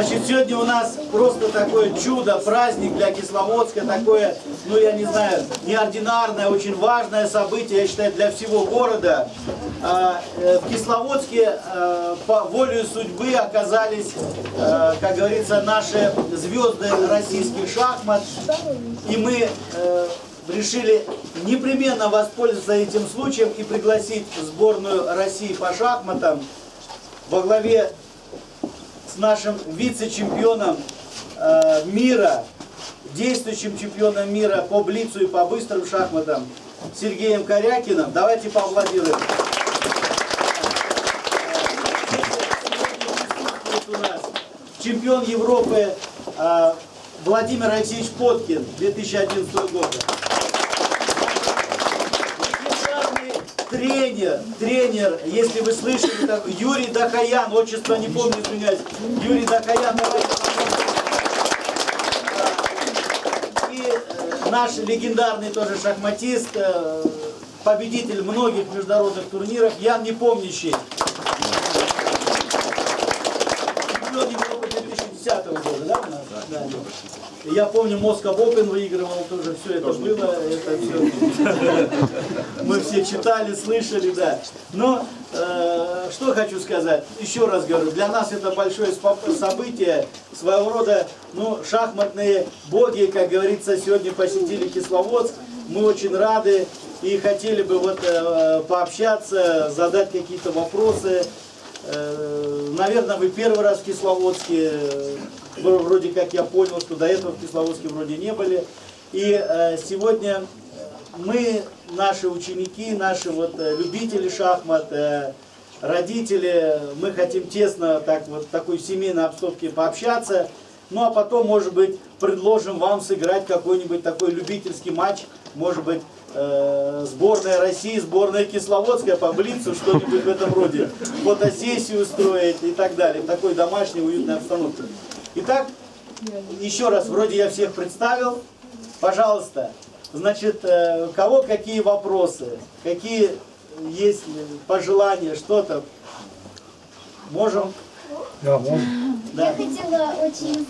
Значит, сегодня у нас просто такое чудо, праздник для Кисловодска, такое, ну я не знаю, неординарное, очень важное событие, я считаю, для всего города. А, э, В Кисловодске э, по воле судьбы оказались, э, как говорится, наши звезды российских шахмат, и мы э, решили непременно воспользоваться этим случаем и пригласить сборную России по шахматам во главе с нашим вице-чемпионом э, мира, действующим чемпионом мира по блицу и по быстрым шахматам Сергеем Корякиным. Давайте поаплодируем. Чемпион Европы э, Владимир Алексеевич Поткин 2011 года. Легендарный тренер, тренер, если вы слышали, так, Юрий Дахаян, отчество не помню, извиняюсь, Юрий пожалуйста. И э, наш легендарный тоже шахматист, э, победитель многих международных турниров, Ян Непомнящий. Чемпион Европы 2010 года, да, Да. Я помню, Москва Open выигрывал тоже, все это было, это все. Мы все читали, слышали, да. Но э, что хочу сказать, еще раз говорю, для нас это большое событие, своего рода, ну, шахматные боги, как говорится, сегодня посетили Кисловодск. Мы очень рады и хотели бы вот э, пообщаться, задать какие-то вопросы. Э, Наверное, вы первый раз в Кисловодске, вроде как я понял, что до этого в Кисловодске вроде не были. И э, сегодня мы, наши ученики, наши вот э, любители шахмат, э, родители, мы хотим тесно так вот в такой семейной обстановке пообщаться. Ну а потом, может быть, предложим вам сыграть какой-нибудь такой любительский матч, может быть, э, сборная России, сборная Кисловодская по Блицу, что-нибудь в этом роде, фотосессию устроить и так далее, в такой домашней уютной обстановке. Итак, еще раз, вроде я всех представил, пожалуйста, значит, э, у кого какие вопросы, какие есть пожелания, что-то, можем, Да, можно. да. Я хотела очень